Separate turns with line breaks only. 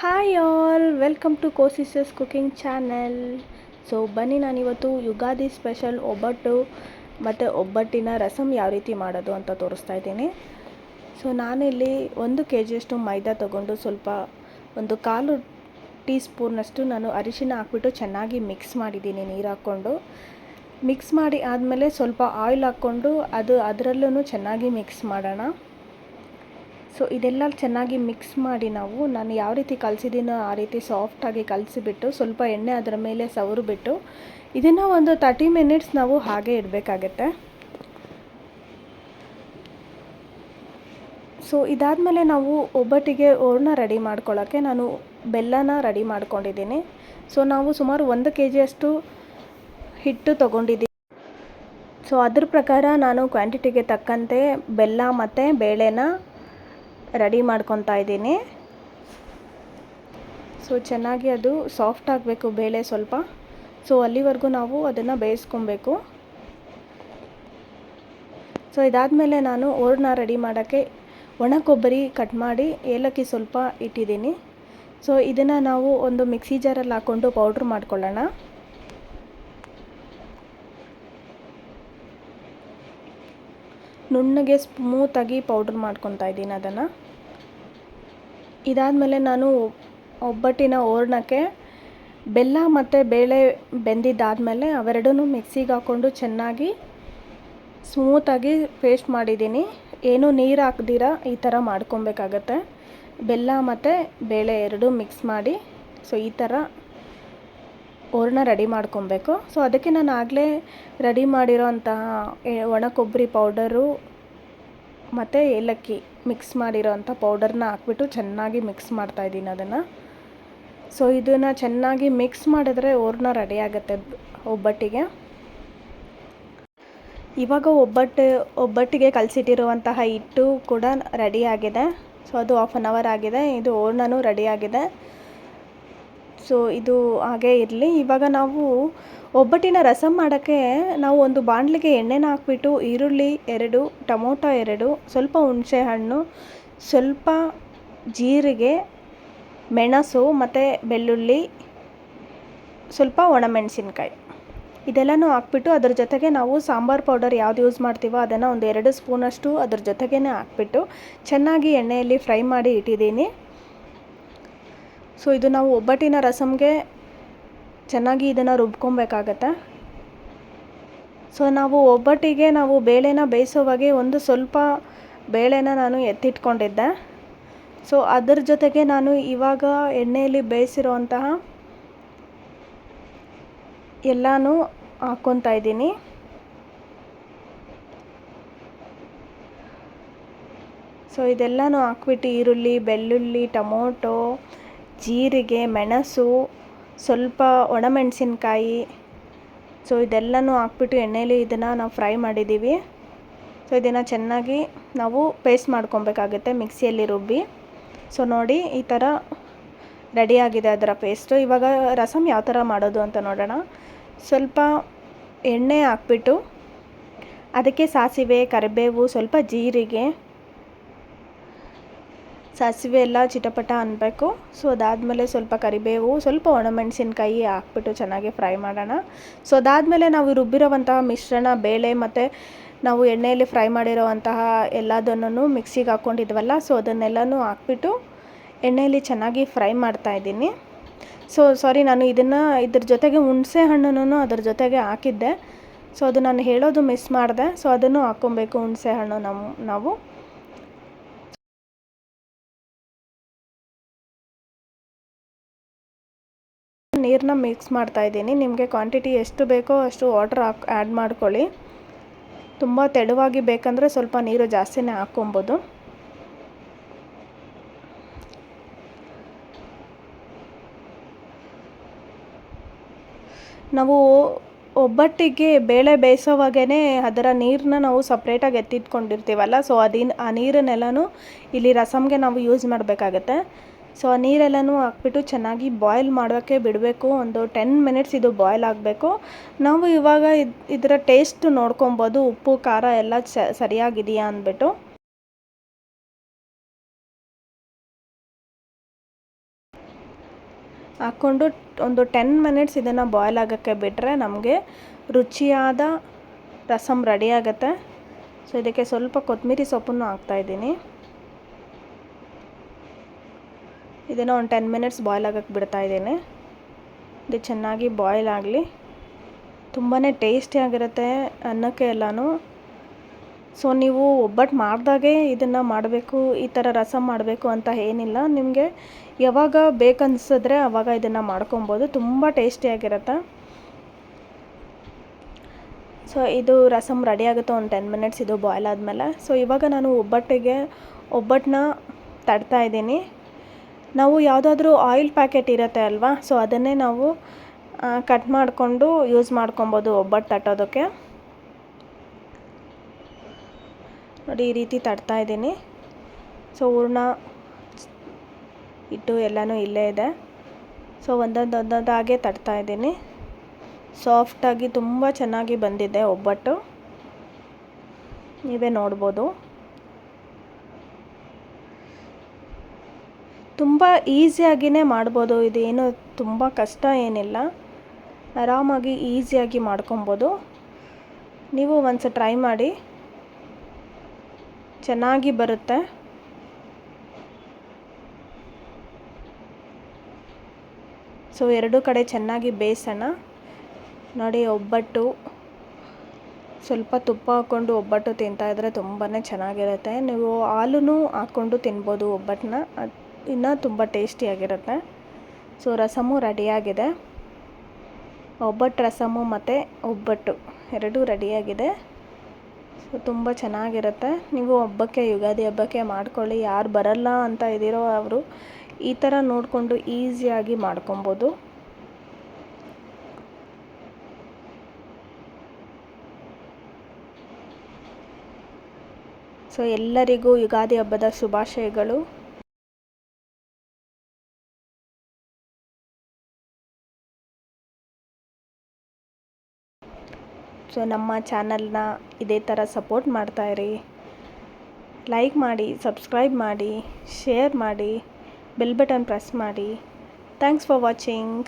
Hi all, welcome to ಕೋಸಿಸಸ್ cooking channel. So, ಬನ್ನಿ ನಾನಿವತ್ತು ಯುಗಾದಿ ಸ್ಪೆಷಲ್ ಒಬ್ಬಟ್ಟು ಮತ್ತು ಒಬ್ಬಟ್ಟಿನ ರಸಮ್ ಯಾವ ರೀತಿ ಮಾಡೋದು ಅಂತ ತೋರಿಸ್ತಾ ಇದ್ದೀನಿ. ಸೊ, ನಾನಿಲ್ಲಿ ಒಂದು ಕೆ ಜಿಯಷ್ಟು ಮೈದಾ ತೊಗೊಂಡು ಸ್ವಲ್ಪ ಒಂದು ಕಾಲು ಟೀ ಸ್ಪೂನಷ್ಟು ನಾನು ಅರಿಶಿನ ಹಾಕ್ಬಿಟ್ಟು ಚೆನ್ನಾಗಿ ಮಿಕ್ಸ್ ಮಾಡಿದ್ದೀನಿ ನೀರು ಹಾಕ್ಕೊಂಡು. ಮಿಕ್ಸ್ ಮಾಡಿ ಆದಮೇಲೆ ಸ್ವಲ್ಪ ಆಯಿಲ್ ಹಾಕ್ಕೊಂಡು ಅದು ಅದರಲ್ಲೂ ಚೆನ್ನಾಗಿ ಮಿಕ್ಸ್ ಮಾಡೋಣ. ಸೊ ಇದೆಲ್ಲ ಚೆನ್ನಾಗಿ ಮಿಕ್ಸ್ ಮಾಡಿ ನಾವು. ನಾನು ಯಾವ ರೀತಿ ಕಲಸಿದ್ದೀನೋ ಆ ರೀತಿ ಸಾಫ್ಟಾಗಿ ಕಲಸಿಬಿಟ್ಟು, ಸ್ವಲ್ಪ ಎಣ್ಣೆ ಅದರ ಮೇಲೆ ಸವರುಬಿಟ್ಟು, ಇದನ್ನು ಒಂದು ತರ್ಟಿ ಮಿನಿಟ್ಸ್ ನಾವು ಹಾಗೆ ಇಡಬೇಕಾಗತ್ತೆ. ಸೊ ಇದಾದಮೇಲೆ ನಾವು ಒಬ್ಬಟ್ಟಿಗೆ ಓರ್ನ ರೆಡಿ ಮಾಡ್ಕೊಳ್ಳೋಕ್ಕೆ ನಾನು ಬೆಲ್ಲನ ರೆಡಿ ಮಾಡ್ಕೊಂಡಿದ್ದೀನಿ. ಸೊ ನಾವು ಸುಮಾರು ಒಂದು ಕೆ ಜಿಯಷ್ಟು ಹಿಟ್ಟು ತೊಗೊಂಡಿದ್ದೀನಿ ಸೊ ಅದ್ರ ಪ್ರಕಾರ ನಾನು ಕ್ವಾಂಟಿಟಿಗೆ ತಕ್ಕಂತೆ ಬೆಲ್ಲ ಮತ್ತು ಬೇಳೆನ ರೆಡಿ ಮಾಡ್ಕೊತಾ ಇದ್ದೀನಿ. ಸೊ, ಚೆನ್ನಾಗಿ ಅದು ಸಾಫ್ಟ್ ಆಗಬೇಕು ಬೇಳೆ ಸ್ವಲ್ಪ. ಸೊ, ಅಲ್ಲಿವರೆಗೂ ನಾವು ಅದನ್ನು ಬೇಯಿಸ್ಕೊಬೇಕು. ಸೊ, ಇದಾದಮೇಲೆ ನಾನು ಹೂರ್ಣ ರೆಡಿ ಮಾಡೋಕ್ಕೆ ಒಣ ಕೊಬ್ಬರಿ ಕಟ್ ಮಾಡಿ ಏಲಕ್ಕಿ ಸ್ವಲ್ಪ ಇಟ್ಟಿದ್ದೀನಿ. ಸೊ, ಇದನ್ನು ನಾವು ಒಂದು ಮಿಕ್ಸಿ ಜಾರಲ್ಲಿ ಹಾಕ್ಕೊಂಡು ಪೌಡ್ರ್ ಮಾಡ್ಕೊಳ್ಳೋಣ. ನುಣ್ಣಗೆ ಸ್ಮೂತಾಗಿ ಪೌಡ್ರ್ ಮಾಡ್ಕೊತಾ ಇದ್ದೀನಿ ಅದನ್ನು. ಇದಾದಮೇಲೆ ನಾನು ಒಬ್ಬಟ್ಟಿನ ಓರ್ಣಕ್ಕೆ ಬೆಲ್ಲ ಮತ್ತು ಬೇಳೆ ಬೆಂದಿದ್ದಾದಮೇಲೆ ಅವೆರಡೂ ಮಿಕ್ಸಿಗೆ ಹಾಕ್ಕೊಂಡು ಚೆನ್ನಾಗಿ ಸ್ಮೂತಾಗಿ ಪೇಸ್ಟ್ ಮಾಡಿದ್ದೀನಿ. ಏನೂ ನೀರು ಹಾಕ್ದಿರ ಈ ಥರ ಮಾಡ್ಕೊಬೇಕಾಗತ್ತೆ. ಬೆಲ್ಲ ಮತ್ತು ಬೇಳೆ ಎರಡೂ ಮಿಕ್ಸ್ ಮಾಡಿ, ಸೊ ಈ ಥರ ಓರ್ನ ರೆಡಿ ಮಾಡ್ಕೊಬೇಕು. ಸೊ ಅದಕ್ಕೆ ನಾನು ಆಗಲೇ ರೆಡಿ ಮಾಡಿರೋ ಅಂತಹ ಒಣ ಕೊಬ್ಬರಿ ಪೌಡರು ಮತ್ತು ಏಲಕ್ಕಿ ಮಿಕ್ಸ್ ಮಾಡಿರೋ ಅಂಥ ಪೌಡರ್ನ ಹಾಕ್ಬಿಟ್ಟು ಚೆನ್ನಾಗಿ ಮಿಕ್ಸ್ ಮಾಡ್ತಾಯಿದ್ದೀನಿ ಅದನ್ನು. ಸೊ ಇದನ್ನು ಚೆನ್ನಾಗಿ ಮಿಕ್ಸ್ ಮಾಡಿದ್ರೆ ಓರ್ನ ರೆಡಿ ಆಗುತ್ತೆ ಒಬ್ಬಟ್ಟಿಗೆ. ಇವಾಗ ಒಬ್ಬಟ್ಟು, ಒಬ್ಬಟ್ಟಿಗೆ ಕಲಸಿಟ್ಟಿರುವಂತಹ ಹಿಟ್ಟು ಕೂಡ ರೆಡಿ ಆಗಿದೆ. ಸೊ ಅದು ಹಾಫ್ ಆನ್ ಅವರ್ ಆಗಿದೆ. ಇದು ಓರ್ನೂ ರೆಡಿ ಆಗಿದೆ. ಸೊ ಇದು ಹಾಗೇ ಇರಲಿ. ಇವಾಗ ನಾವು ಒಬ್ಬಟ್ಟಿನ ರಸಂ ಮಾಡೋಕ್ಕೆ ನಾವು ಒಂದು ಬಾಣಲಿಗೆ ಎಣ್ಣೆನ ಹಾಕ್ಬಿಟ್ಟು ಈರುಳ್ಳಿ ಎರಡು, ಟೊಮೊಟೊ ಎರಡು, ಸ್ವಲ್ಪ ಹುಣಸೆ ಹಣ್ಣು, ಸ್ವಲ್ಪ ಜೀರಿಗೆ, ಮೆಣಸು ಮತ್ತು ಬೆಳ್ಳುಳ್ಳಿ, ಸ್ವಲ್ಪ ಒಣಮೆಣಸಿನ್ಕಾಯಿ. ಇದೆಲ್ಲನೂ ಹಾಕ್ಬಿಟ್ಟು ಅದ್ರ ಜೊತೆಗೆ ನಾವು ಸಾಂಬಾರು ಪೌಡರ್ ಯಾವ್ದು ಯೂಸ್ ಮಾಡ್ತೀವೋ ಅದನ್ನು ಒಂದು ಎರಡು ಸ್ಪೂನಷ್ಟು ಅದ್ರ ಜೊತೆಗೇ ಹಾಕ್ಬಿಟ್ಟು ಚೆನ್ನಾಗಿ ಎಣ್ಣೆಯಲ್ಲಿ ಫ್ರೈ ಮಾಡಿ ಇಟ್ಟಿದ್ದೀನಿ. ಸೊ ಇದು ನಾವು ಒಬ್ಬಟ್ಟಿನ ರಸಮ್ಗೆ ಚೆನ್ನಾಗಿ ಇದನ್ನು ರುಬ್ಕೊಬೇಕಾಗತ್ತೆ. ಸೊ ನಾವು ಒಬ್ಬಟ್ಟಿಗೆ ನಾವು ಬೇಳೆನ ಬೇಯಿಸೋವಾಗೆ ಒಂದು ಸ್ವಲ್ಪ ಬೇಳೆನ ನಾನು ಎತ್ತಿಟ್ಕೊಂಡಿದ್ದೆ. ಸೊ ಅದರ ಜೊತೆಗೆ ನಾನು ಇವಾಗ ಎಣ್ಣೆಯಲ್ಲಿ ಬೇಯಿಸಿರುವಂತಹ ಎಲ್ಲನೂ ಹಾಕ್ಕೊತಾ ಇದ್ದೀನಿ. ಸೊ ಇದೆಲ್ಲನೂ ಹಾಕ್ಬಿಟ್ಟು ಈರುಳ್ಳಿ, ಬೆಳ್ಳುಳ್ಳಿ, ಟೊಮೊಟೊ ಜೀರಿಗೆ, ಮೆಣಸು, ಸ್ವಲ್ಪ ಒಣಮೆಣಸಿನ್ಕಾಯಿ, ಸೊ ಇದೆಲ್ಲನೂ ಹಾಕ್ಬಿಟ್ಟು ಎಣ್ಣೆಲಿ ಇದನ್ನು ನಾವು ಫ್ರೈ ಮಾಡಿದ್ದೀವಿ. ಸೊ ಇದನ್ನು ಚೆನ್ನಾಗಿ ನಾವು ಪೇಸ್ಟ್ ಮಾಡ್ಕೊಬೇಕಾಗುತ್ತೆ ಮಿಕ್ಸಿಯಲ್ಲಿ ರುಬ್ಬಿ. ಸೊ ನೋಡಿ ಈ ಥರ ರೆಡಿಯಾಗಿದೆ ಅದರ ಪೇಸ್ಟು. ಇವಾಗ ರಸಮ್ ಯಾವ ಥರ ಮಾಡೋದು ಅಂತ ನೋಡೋಣ. ಸ್ವಲ್ಪ ಎಣ್ಣೆ ಹಾಕ್ಬಿಟ್ಟು ಅದಕ್ಕೆ ಸಾಸಿವೆ, ಕರಿಬೇವು, ಸ್ವಲ್ಪ ಜೀರಿಗೆ ಸಾಸಿವೆ ಎಲ್ಲ ಚಿಟಪಟ ಅನ್ನಬೇಕು ಸೊ ಅದಾದಮೇಲೆ ಸ್ವಲ್ಪ ಕರಿಬೇವು, ಸ್ವಲ್ಪ ಒಣಮೆಣಸಿನ್ಕಾಯಿ ಹಾಕ್ಬಿಟ್ಟು ಚೆನ್ನಾಗಿ ಫ್ರೈ ಮಾಡೋಣ. ಸೊ ಅದಾದಮೇಲೆ ನಾವು ರುಬ್ಬಿರೋವಂತಹ ಮಿಶ್ರಣ, ಬೇಳೆ ಮತ್ತು ನಾವು ಎಣ್ಣೆಯಲ್ಲಿ ಫ್ರೈ ಮಾಡಿರೋವಂತಹ ಎಲ್ಲದನ್ನು ಮಿಕ್ಸಿಗೆ ಹಾಕ್ಕೊಂಡಿದ್ವಲ್ಲ ಸೊ ಅದನ್ನೆಲ್ಲನೂ ಹಾಕ್ಬಿಟ್ಟು ಎಣ್ಣೆಯಲ್ಲಿ ಚೆನ್ನಾಗಿ ಫ್ರೈ ಮಾಡ್ತಾಯಿದ್ದೀನಿ ಸೊ ಸಾರಿ ನಾನು ಇದನ್ನು ಇದ್ರ ಜೊತೆಗೆ ಹುಣಸೆ ಹಣ್ಣನ್ನು ಅದ್ರ ಜೊತೆಗೆ ಹಾಕಿದ್ದೆ. ಸೊ ಅದು ನಾನು ಹೇಳೋದು ಮಿಸ್ ಮಾಡಿದೆ. ಸೊ ಅದನ್ನು ಹಾಕ್ಕೊಬೇಕು ಹುಣಸೆ ಹಣ್ಣು ನಮ್ಮ ನಾವು. ನೀರನ್ನ ಮಿಕ್ಸ್ ಮಾಡ್ತಾ ಇದ್ದೀನಿ. ನಿಮಗೆ ಕ್ವಾಂಟಿಟಿ ಎಷ್ಟು ಬೇಕೋ ಅಷ್ಟು ವಾಟರ್ ಹಾಕ್ ಆ್ಯಡ್ ಮಾಡ್ಕೊಳ್ಳಿ. ತುಂಬ ತೆಳುವಾಗಿ ಬೇಕಂದರೆ ಸ್ವಲ್ಪ ನೀರು ಜಾಸ್ತಿನೇ ಹಾಕ್ಕೊಬೋದು. ನಾವು ಒಬ್ಬಟ್ಟಿಗೆ ಬೇಳೆ ಬೇಯಿಸೋವಾಗೇ ಅದರ ನೀರನ್ನ ನಾವು ಸಪ್ರೇಟಾಗಿ ಎತ್ತಿಟ್ಕೊಂಡಿರ್ತೀವಲ್ಲ ಸೊ ಅದಿನ, ಆ ನೀರನ್ನೆಲ್ಲನೂ ಇಲ್ಲಿ ರಸಮ್ಗೆ ನಾವು ಯೂಸ್ ಮಾಡಬೇಕಾಗತ್ತೆ. ಸೊ ಆ ನೀರೆಲ್ಲನೂ ಹಾಕ್ಬಿಟ್ಟು ಚೆನ್ನಾಗಿ ಬಾಯ್ಲ್ ಮಾಡೋಕ್ಕೆ ಬಿಡಬೇಕು. ಒಂದು ಟೆನ್ ಮಿನಿಟ್ಸ್ ಇದು ಬಾಯ್ಲ್ ಆಗಬೇಕು. ನಾವು ಇವಾಗ ಇದು, ಇದರ ಟೇಸ್ಟ್ ನೋಡ್ಕೊಬೋದು. ಉಪ್ಪು, ಖಾರ ಎಲ್ಲ ಸರಿಯಾಗಿದೆಯಾ ಅಂದ್ಬಿಟ್ಟು. ಹಾಕ್ಕೊಂಡು ಒಂದು ಟೆನ್ ಮಿನಿಟ್ಸ್ ಇದನ್ನು ಬಾಯ್ಲ್ ಆಗೋಕ್ಕೆ ಬಿಟ್ಟರೆ ನಮಗೆ ರುಚಿಯಾದ ರಸಮ್ ರೆಡಿ ಆಗುತ್ತೆ. ಸೊ ಇದಕ್ಕೆ ಸ್ವಲ್ಪ ಕೊತ್ತಂಬರಿ ಸೊಪ್ಪನ್ನು ಹಾಕ್ತಾಯಿದ್ದೀನಿ ಇದನ್ನು ಒಂದು ಟೆನ್ ಮಿನಿಟ್ಸ್ ಬಾಯ್ಲ್ ಆಗೋಕ್ಕೆ ಇದ್ದೇನೆ. ಇದು ಚೆನ್ನಾಗಿ ಬಾಯ್ಲ್ ಆಗಲಿ. ತುಂಬಾ ಟೇಸ್ಟಿಯಾಗಿರುತ್ತೆ ಅನ್ನಕ್ಕೆ ಎಲ್ಲನೂ. ಸೊ ನೀವು ಒಬ್ಬಟ್ಟು ಮಾಡಿದಾಗೆ ಇದನ್ನು ಮಾಡಬೇಕು, ಈ ಥರ ರಸ ಮಾಡಬೇಕು ಅಂತ ಏನಿಲ್ಲ. ನಿಮಗೆ ಯಾವಾಗ ಬೇಕನ್ಸಿದ್ರೆ ಆವಾಗ ಇದನ್ನು ಮಾಡ್ಕೊಬೋದು. ತುಂಬ ಟೇಸ್ಟಿಯಾಗಿರುತ್ತೆ ಸೊ ಇದು ರಸಮ್ ರೆಡಿ ಆಗುತ್ತೆ ಒಂದು ಟೆನ್ ಮಿನಿಟ್ಸ್ ಇದು ಬಾಯ್ಲ್ ಆದಮೇಲೆ. ಸೊ ಇವಾಗ ನಾನು ಒಬ್ಬಟ್ಟಿಗೆ ಒಬ್ಬಟ್ಟನ್ನ ತಡ್ತಾ ಇದ್ದೀನಿ. ನಾವು ಯಾವುದಾದ್ರೂ ಆಯಿಲ್ ಪ್ಯಾಕೆಟ್ ಇರುತ್ತೆ ಅಲ್ವಾ? ಸೊ ಅದನ್ನೇ ನಾವು ಕಟ್ ಮಾಡಿಕೊಂಡು ಯೂಸ್ ಮಾಡ್ಕೊಬೋದು ಒಬ್ಬಟ್ಟು ತಟ್ಟೋದಕ್ಕೆ. ನೋಡಿ, ಈ ರೀತಿ ತಡ್ತಾ ಇದ್ದೀನಿ. ಸೊ ಹೂರ್ಣ ಇಟ್ಟು ಎಲ್ಲನೂ ಇಲ್ಲೇ ಇದೆ. ಸೊ ಒಂದೊಂದು ಒಂದೊಂದಾಗೆ ತಡ್ತಾ ಇದ್ದೀನಿ. ಸಾಫ್ಟಾಗಿ ತುಂಬ ಚೆನ್ನಾಗಿ ಬಂದಿದೆ ಒಬ್ಬಟ್ಟು. ನೀವೇ ನೋಡ್ಬೋದು. ತುಂಬ ಈಸಿಯಾಗಿಯೇ ಮಾಡ್ಬೋದು. ಇದೇನು ತುಂಬ ಕಷ್ಟ ಏನಿಲ್ಲ. ಆರಾಮಾಗಿ ಈಸಿಯಾಗಿ ಮಾಡ್ಕೊಬೋದು. ನೀವು ಒಂದ್ಸ ಟ್ರೈ ಮಾಡಿ. ಚೆನ್ನಾಗಿ ಬರುತ್ತೆ. ಸೊ, ಎರಡೂ ಕಡೆ ಚೆನ್ನಾಗಿ ಬೇಯಿಸೋಣ. ನೋಡಿ, ಒಬ್ಬಟ್ಟು. ಸ್ವಲ್ಪ ತುಪ್ಪ ಹಾಕ್ಕೊಂಡು ಒಬ್ಬಟ್ಟು ತಿಂತಾಯಿದ್ರೆ ತುಂಬಾ ಚೆನ್ನಾಗಿರುತ್ತೆ. ನೀವು ಹಾಲೂ ಹಾಕ್ಕೊಂಡು ತಿನ್ಬೋದು ಒಬ್ಬಟ್ಟನ್ನ. ಇನ್ನೂ ತುಂಬ ಟೇಸ್ಟಿಯಾಗಿರುತ್ತೆ ಸೊ ರಸಮು ರೆಡಿಯಾಗಿದೆ ಒಬ್ಬಟ್ಟು ರಸಮು ಮತ್ತು ಒಬ್ಬಟ್ಟು, ಎರಡೂ ರೆಡಿಯಾಗಿದೆ ಸೊ ತುಂಬ ಚೆನ್ನಾಗಿರುತ್ತೆ. ನೀವು ಹಬ್ಬಕ್ಕೆ, ಯುಗಾದಿ ಹಬ್ಬಕ್ಕೆ ಮಾಡ್ಕೊಳ್ಳಿ. ಯಾರು ಬರಲ್ಲ ಅಂತ ಇದ್ದೀರೋ ಅವರು ಈ ಥರ ನೋಡಿಕೊಂಡು ಈಸಿಯಾಗಿ ಮಾಡ್ಕೊಬೋದು. ಸೊ ಎಲ್ಲರಿಗೂ ಯುಗಾದಿ ಹಬ್ಬದ ಶುಭಾಶಯಗಳು. ಸೊ ನಮ್ಮ ಚಾನಲ್ನ ಇದೇ ಥರ ಸಪೋರ್ಟ್ ಮಾಡ್ತಾಯಿರಿ ಲೈಕ್ ಮಾಡಿ, ಸಬ್ಸ್ಕ್ರೈಬ್ ಮಾಡಿ, ಶೇರ್ ಮಾಡಿ, ಬೆಲ್ ಬಟನ್ ಪ್ರೆಸ್ ಮಾಡಿ. Thanks for watching.